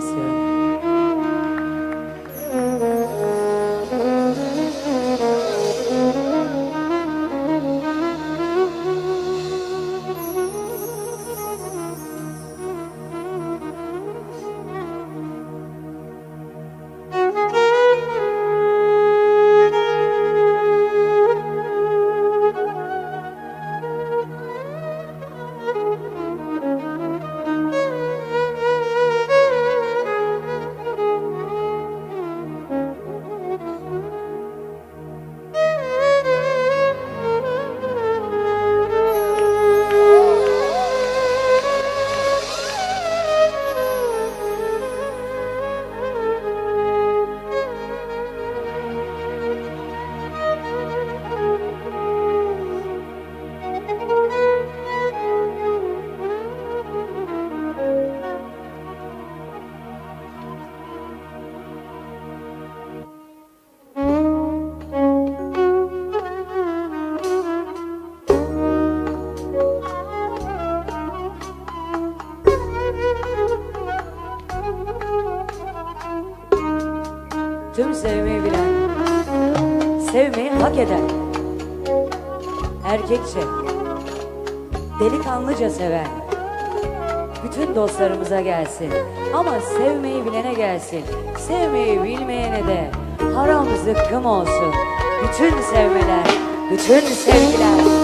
Yeah. Tüm sevmeyi bilen, sevmeyi hak eden, erkekçe, delikanlıca seven, bütün dostlarımıza gelsin. Ama sevmeyi bilene gelsin, sevmeyi bilmeyene de haram zıkkım olsun. Bütün sevmeler, bütün sevgiler.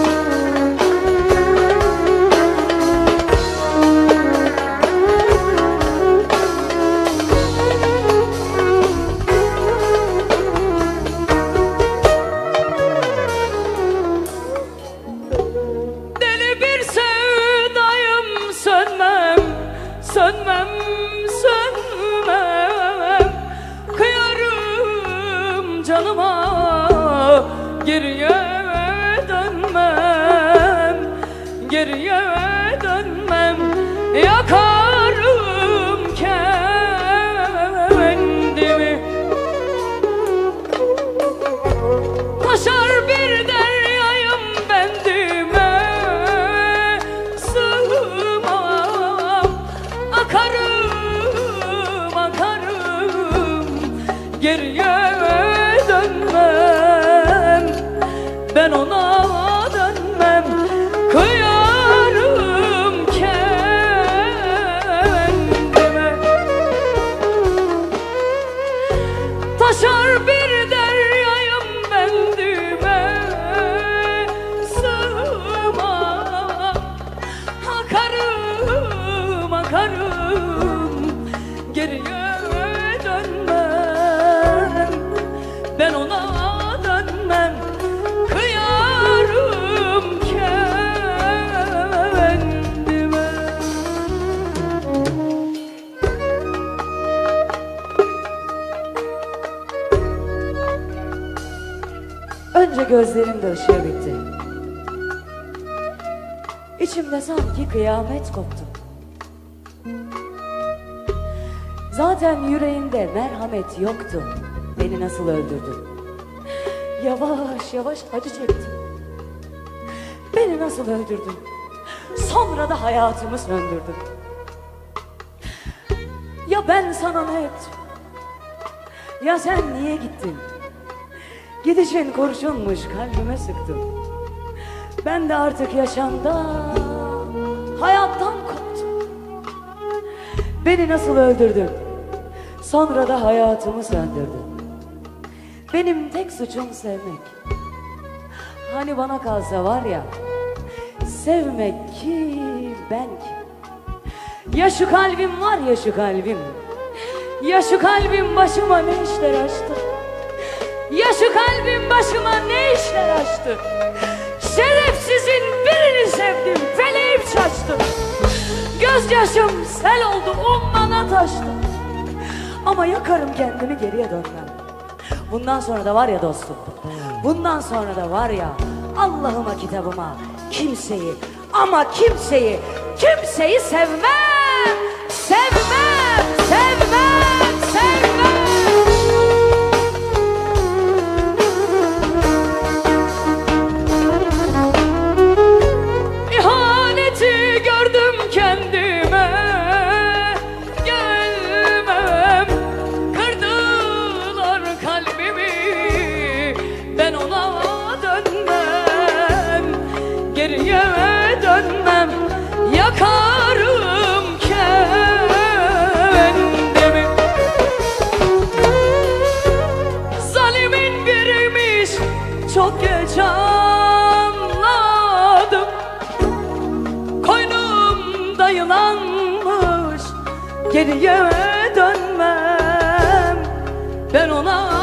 Geriye dönmem Geriye dönmem, yakarım kendimi. Taşar bir deryayım bendime. Sığmam Akarım, akarım. Geriye dönmem Ben ona dönmem Kıyarım kendime. Taşar bir deryayım bendime Sığmam Akarım, akarım Geriye Önce gözlerimde ışığı bitti. İçimde sanki kıyamet koptu. Zaten yüreğinde merhamet yoktu. Beni nasıl öldürdün? Yavaş yavaş acı çektim. Beni nasıl öldürdün? Sonra da hayatımı söndürdün. Ya ben sana ne ettim? Ya sen niye gittin? Gidişin kurşunmuş kalbime sıktın. Ben de artık yaşamdan, hayattan koptum. Beni nasıl öldürdün? Sonra da hayatımı söndürdün. Benim tek suçum sevmek. Hani bana kalsa var ya, sevmek ki ben ki. Ya şu kalbim var ya şu kalbim. Ya şu kalbim başıma ne işler açtı. Ya şu kalbim başıma ne işler açtı? Şerefsizin birini sevdim Feleğim şaştı Gözyaşım sel oldu ummana taştı. Ama yakarım kendimi geriye dönmem. Bundan sonra da var ya dostum Bundan sonra da var ya Allah'ıma kitabıma Kimseyi ama kimseyi Kimseyi sevmem Bakarım kendime. Zalimin biriymiş çok geç anladım. Koynumda yılanmış geriye dönmem. Ben ona